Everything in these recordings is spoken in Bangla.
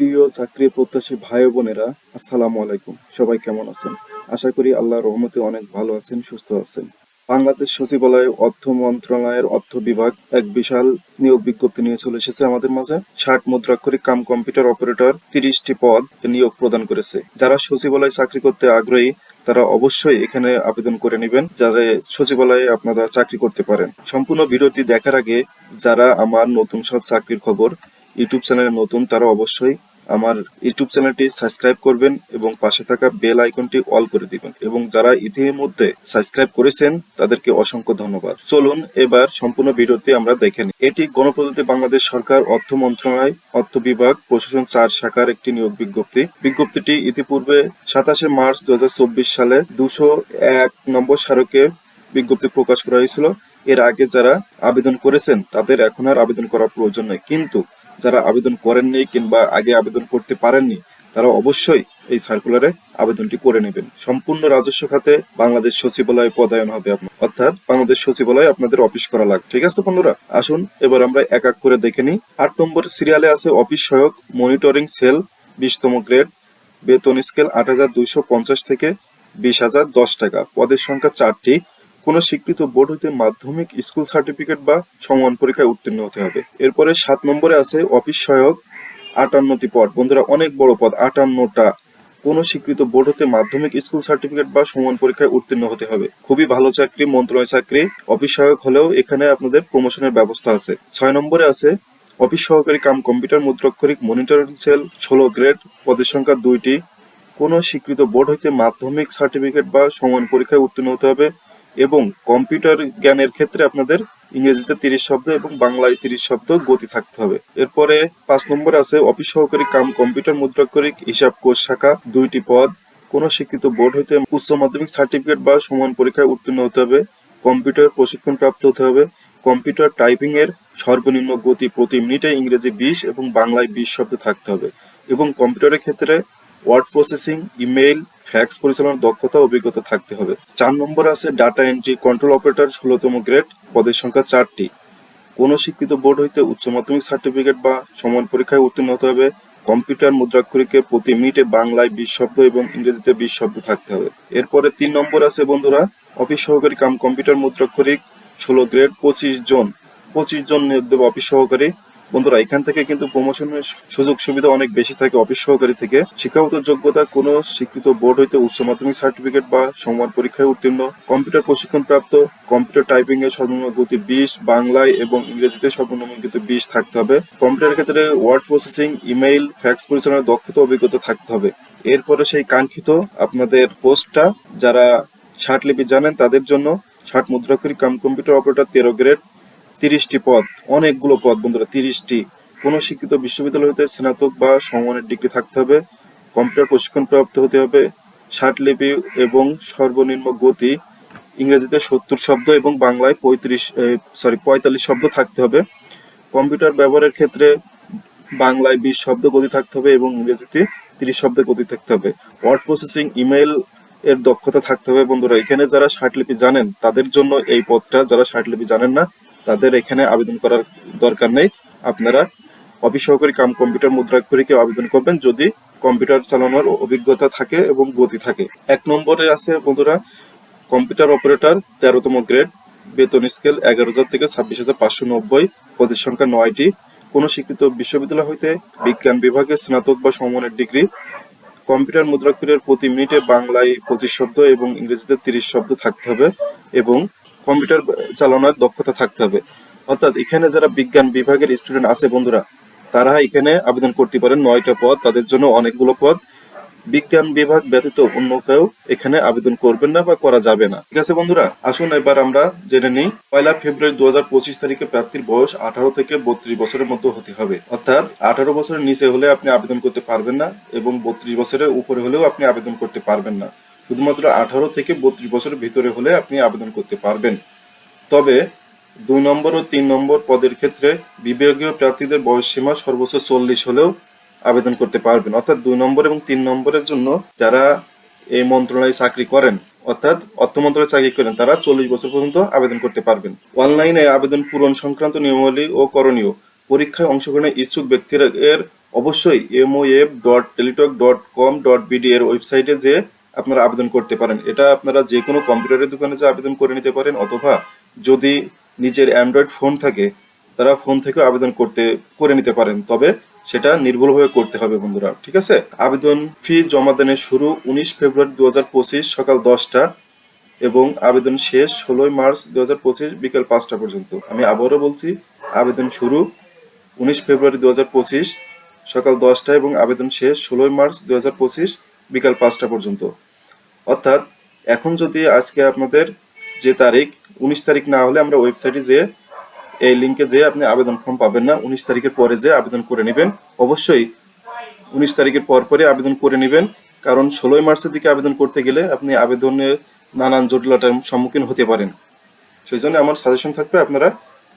প্রিয় চাকরি প্রত্যাশী ভাই বোনেরা, আসসালামু আলাইকুম। সবাই কেমন আছেন? আশা করি আল্লাহর রহমতে অনেক ভালো আছেন, সুস্থ আছেন। বাংলাদেশ সচিবালয় অর্থ মন্ত্রণালয়ের অর্থ বিভাগ এক বিশাল নিয়োগ বিজ্ঞপ্তি নিয়ে চলে এসেছে আমাদের মাঝে। ষাট মুদ্রাক্ষরিক কাম কম্পিউটার অপারেটর তিরিশটি পদ নিয়োগ প্রদান করেছে। যারা সচিবালয় চাকরি করতে আগ্রহী, তারা অবশ্যই এখানে আবেদন করে নেবেন যারা সচিবালয়ে আপনারা চাকরি করতে পারেন। সম্পূর্ণ ভিডিওটি দেখার আগে, যারা আমার নতুন সব চাকরির খবর ইউটিউব চ্যানেলে নতুন, তারা অবশ্যই আমার ইউটিউব চ্যানেলটি সাবস্ক্রাইব করবেন এবং পাশে থাকা বেল আইকনটি অল করে দিবেন। এবং যারা ইতিমধ্যে সাবস্ক্রাইব করেছেন, তাদেরকে অসংখ্য ধন্যবাদ। চলুন এবার সম্পূর্ণ ভিডিওটি আমরা দেখে নিই। এটি গণপ্রজাতন্ত্রী বাংলাদেশ সরকার অর্থ মন্ত্রণালয়, অর্থ বিভাগ, প্রশাসন চার শাখার একটি নিয়োগ বিজ্ঞপ্তি। বিজ্ঞপ্তিটি ইতিপূর্বে সাতাশে মার্চ দু হাজার চব্বিশ সালে দুশো এক নম্বর স্মারকে বিজ্ঞপ্তি প্রকাশ করা হয়েছিল। এর আগে যারা আবেদন করেছেন, তাদের এখন আর আবেদন করার প্রয়োজন নেই। কিন্তু যারা আবেদন করেননি কিংবা আগে আবেদন করতে পারেননি, তারা অবশ্যই এই সার্কুলারে আবেদনটি করে নেবেন। সম্পূর্ণ রাজস্ব খাতে বাংলাদেশ সচিবালয়ে পদায়ন হবে আপনার। অর্থাৎ বাংলাদেশ সচিবালয়ে আপনাদের অফিস করা লাগবে। ঠিক আছে বন্ধুরা? আসুন, এবার আমরা এক এক করে দেখে নিই। আট নম্বর সিরিয়ালে আছে অফিস সহায়ক মনিটরিং সেল বিশতম গ্রেড বেতন স্কেল আট হাজার পঞ্চাশ থেকে বিশ হাজার দশ টাকা। পদের সংখ্যা চারটি। কোন স্বীকৃত বোর্ড হইতে মাধ্যমিক স্কুল সার্টিফিকেট বা সমান পরীক্ষায় উত্তীর্ণ হতে হবে। এরপরে সাত নম্বরে আছে অফিস সহায়ক আটান্নটি পদ। বন্ধুরা, অনেক বড় পদ, আটান্নটা। কোন স্বীকৃত বোর্ড হতে মাধ্যমিক স্কুল সার্টিফিকেট বা সমান পরীক্ষায় উত্তীর্ণ হতে হবে। খুবই ভালো চাকরি, মন্ত্রণালয় চাকরি। অফিস সহায়ক হলেও এখানে আপনাদের প্রমোশনের ব্যবস্থা আছে। ছয় নম্বরে আছে অফিস সহকারী কাম কম্পিউটার মুদ্রাক্ষরিক মনিটরিং সেল, ষোলো গ্রেড, পদের সংখ্যা দুইটি। কোন স্বীকৃত বোর্ড হইতে মাধ্যমিক সার্টিফিকেট বা সমান পরীক্ষায় উত্তীর্ণ হতে হবে। এবং কম্পিউটার জ্ঞানের ক্ষেত্রে আপনাদের ইংরেজিতে তিরিশ শব্দ এবং বাংলায় তিরিশ শব্দ গতি থাকতে হবে। এরপরে পাঁচ নম্বরে আছে, অফিস সহকারী কাম, কম্পিউটার মুদ্রাক্ষরিক, হিসাব কোষ শাখা, দুইটি পদ। কোন স্বীকৃত বোর্ড হইতে উচ্চ মাধ্যমিক সার্টিফিকেট বা সমান পরীক্ষায় উত্তীর্ণ হতে হবে। কম্পিউটার প্রশিক্ষণ প্রাপ্ত হতে হবে। কম্পিউটার টাইপিং এর সর্বনিম্ন গতি প্রতি মিনিটে ইংরেজি বিশ এবং বাংলায় বিশ শব্দ থাকতে হবে। এবং কম্পিউটারের ক্ষেত্রে ওয়ার্ড প্রসেসিং, ইমেইল ফ্যাক্স পরিচালনার দক্ষতা, অভিজ্ঞতা থাকতে হবে। চার নম্বর আছে ডাটা এন্ট্রি কন্ট্রোল অপারেটর ষোলোতম গ্রেড, পদের সংখ্যা চারটি। কোনো স্বীকৃত বোর্ড হইতে উচ্চ মাধ্যমিক সার্টিফিকেট বা সমান পরীক্ষায় উত্তীর্ণ হতে হবে। কম্পিউটার মুদ্রাক্ষরিকে প্রতি মিনিটে বাংলায় বিশ শব্দ এবং ইংরেজিতে বিশ শব্দ থাকতে হবে। এরপরে তিন নম্বর আছে বন্ধুরা, অফিস সহকারী কাম কম্পিউটার মুদ্রাক্ষরিক, ষোলো গ্রেড, পঁচিশ জন। পঁচিশ জন নিয়োগ দেবে অফিস সহকারী। বন্ধুরা, এখান থেকে কিন্তু প্রমোশনের সুযোগ সুবিধা অনেক বেশি থাকে অফিস সহকারী থেকে। শিক্ষাগত যোগ্যতা কোন স্বীকৃত বোর্ড হইতে উচ্চ মাধ্যমিক সার্টিফিকেট বা সমান পরীক্ষায় উত্তীর্ণ। কম্পিউটার প্রশিক্ষণ প্রাপ্ত কম্পিউটার টাইপিং এর সর্বনিম্ন গতি বিশ, বাংলায় এবং ইংরেজিতে সর্বনিম্ন গতি বিশ থাকতে হবে। কম্পিউটারের ক্ষেত্রে ওয়ার্ড প্রসেসিং ইমেইল ফ্যাক্স পরিচালনার দক্ষতা, অভিজ্ঞতা থাকতে হবে। এরপরে সেই কাঙ্ক্ষিত আপনাদের পোস্টটা যারা ষাট লিপি জানেন তাদের জন্য ষাট মুদ্রাক্ষরী কাম কম্পিউটার অপারেটর তেরো গ্রেড তিরিশটি পদ, অনেকগুলো পদ বন্ধুরা, তিরিশটি। কোন শিক্ষিত বিশ্ববিদ্যালয় হতে স্নাতক বা সমমানের ডিগ্রি থাকতে হবে, কম্পিউটার প্রশিক্ষণ প্রাপ্ত হতে হবে, ষাট লিপি এবং সর্বনিম্ন গতি, ইংরেজিতে সত্তর শব্দ এবং বাংলায় পঁয়ত্রিশ সরি পঁয়তাল্লিশ শব্দ থাকতে হবে। কম্পিউটার ব্যবহারের ক্ষেত্রে বাংলায় বিশ শব্দ গতি থাকতে হবে এবং ইংরেজিতে তিরিশ শব্দের গতি থাকতে হবে। ওয়ার্ড প্রসেসিং ইমেল এর দক্ষতা থাকতে হবে বন্ধুরা। এখানে যারা ষাট লিপি জানেন, তাদের জন্য এই পদটা, যারা ষাট লিপি জানেন না তাদের এখানে আবেদন করার দরকার নেই। আপনারা অফিস সহকারী কাম কম্পিউটার মুদ্রাক্ষরীকে আবেদন করবেন যদি কম্পিউটার চালানোর অভিজ্ঞতা থাকে এবং গতি থাকে। এক নম্বরে আছে বন্ধুরা, কম্পিউটার অপারেটর, তেরোতম গ্রেড, বেতন স্কেল এগারো হাজার থেকে ছাব্বিশ হাজার পাঁচশো নব্বই, পদের সংখ্যা নয়টি। কোনো স্বীকৃত বিশ্ববিদ্যালয় হইতে বিজ্ঞান বিভাগে স্নাতক বা সমমানের ডিগ্রি, কম্পিউটার মুদ্রাক্ষরের প্রতি মিনিটে বাংলায় পঁচিশ শব্দ এবং ইংরেজিতে তিরিশ শব্দ থাকতে হবে এবং কম্পিউটার চালানোর দক্ষতা থাকতে হবে। অর্থাৎ এখানে যারা বিজ্ঞান বিভাগের স্টুডেন্ট আছে বন্ধুরা, তারা এখানে আবেদন করতে পারেন নয়টা পদ। তাদের জন্য অনেকগুলো পদ। বিজ্ঞান বিভাগ ব্যতীত অন্য কেউ এখানে আবেদন করবেন না বা করা যাবে না। ঠিক আছে বন্ধুরা, আসুন এবার আমরা জেনে নিই। পয়লা ফেব্রুয়ারি দু হাজার পঁচিশ তারিখে প্রার্থীর বয়স আঠারো থেকে বত্রিশ বছরের মধ্যে হতে হবে। অর্থাৎ আঠারো বছরের নিচে হলে আপনি আবেদন করতে পারবেন না এবং বত্রিশ বছরের উপরে হলেও আপনি আবেদন করতে পারবেন না। শুধুমাত্র আঠারো থেকে বত্রিশ বছরের ভিতরে হলে আপনি আবেদন করতে পারবেন। তবে দুই নম্বর ও তিন নম্বর পদের ক্ষেত্রে বিভাগীয় প্রার্থীদের বয়স সীমা সর্বোচ্চ চল্লিশ হলেও আবেদন করতে পারবেন। অর্থাৎ দুই নম্বর এবং তিন নম্বরের জন্য যারা এই মন্ত্রণালয়ে চাকরি করেন, অর্থাৎ অর্থ মন্ত্রণালয়ে চাকরি করেন, তারা চল্লিশ বছর পর্যন্ত আবেদন করতে পারবেন। অনলাইনে আবেদন পূরণ সংক্রান্ত নিয়মাবলী ও করণীয় পরীক্ষায় অংশগ্রহণের ইচ্ছুক ব্যক্তিরা এর অবশ্যই MOF dot Teletalk dot com dot BD এর ওয়েবসাইটে যে আপনারা আবেদন করতে পারেন। এটা আপনারা যে কোনো কম্পিউটারের দোকানে যে আবেদন করে নিতে পারেন, অথবা যদি নিজের অ্যান্ড্রয়েড ফোন থাকে, তারা ফোন থেকেও আবেদন করতে, করে নিতে পারেন। তবে সেটা নির্ভুলভাবে করতে হবে বন্ধুরা, ঠিক আছে? আবেদন ফি জমা দানের শুরু উনিশ ফেব্রুয়ারি দু হাজার পঁচিশ সকাল দশটা এবং আবেদন শেষ ষোলোই মার্চ দু হাজার পঁচিশ বিকেল পাঁচটা পর্যন্ত। আমি আবারও বলছি, আবেদন শুরু উনিশ ফেব্রুয়ারি দু হাজার পঁচিশ সকাল দশটা এবং আবেদন শেষ ষোলোই মার্চ দুই হাজার পঁচিশ বিকাল পাঁচটা পর্যন্ত। অর্থাৎ এখন যদি আজকে আপনাদের যে তারিখ, উনিশ তারিখ না হলে আমরা ওয়েবসাইটে যেয়ে, এই লিঙ্কে যেয়ে আপনি আবেদন ফর্ম পাবেন না, উনিশ তারিখের পরে যে আবেদন করে নেবেন। অবশ্যই উনিশ তারিখের পর পরে আবেদন করে নেবেন, কারণ ষোলোই মার্চের দিকে আবেদন করতে গেলে আপনি আবেদনের নানান জটিলতার সম্মুখীন হতে পারেন। সেই জন্য আমার সাজেশন থাকবে, আপনারা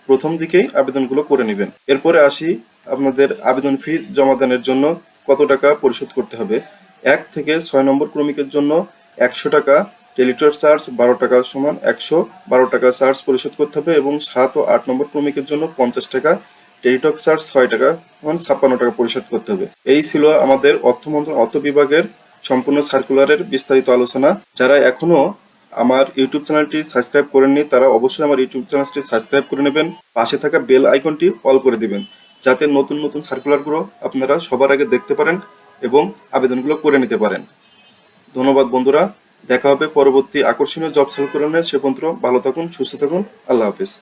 প্রথম দিকেই আবেদনগুলো করে নেবেন। এরপরে আসি আপনাদের আবেদন ফি জমা দানের জন্য কত টাকা পরিশোধ করতে হবে। এক থেকে ছয় নম্বর ক্রমিকের জন্য একশো টাকা, টেলিটর চার্জ বারো টাকা সমান একশো বারো টাকা চার্জ পরিশোধ করতে হবে এবং সাত ও আট নম্বর ক্রমিকের জন্য পঞ্চাশ টাকা, টেলিটক চার্জ ছয় টাকা সমান ছাপ্পান্ন টাকা পরিশোধ করতে হবে। এই ছিল আমাদের অর্থ মন্ত্রণ অর্থ বিভাগের সম্পূর্ণ সার্কুলারের বিস্তারিত আলোচনা। যারা এখনও আমার ইউটিউব চ্যানেলটি সাবস্ক্রাইব করেননি, তারা অবশ্যই আমার ইউটিউব চ্যানেলটি সাবস্ক্রাইব করে নেবেন। পাশে থাকা বেল আইকনটি অল করে দিবেন, যাতে নতুন নতুন সার্কুলারগুলো আপনারা সবার আগে দেখতে পারেন। এবং আবেদনগুলো করে নিতে পারেন। ধন্যবাদ, বন্ধুরা। দেখা হবে পরবর্তী আকর্ষণীয় জব সার্কুলারে সে পর্যন্ত ভালো থাকুন, সুস্থ থাকুন। আল্লাহ হাফিজ।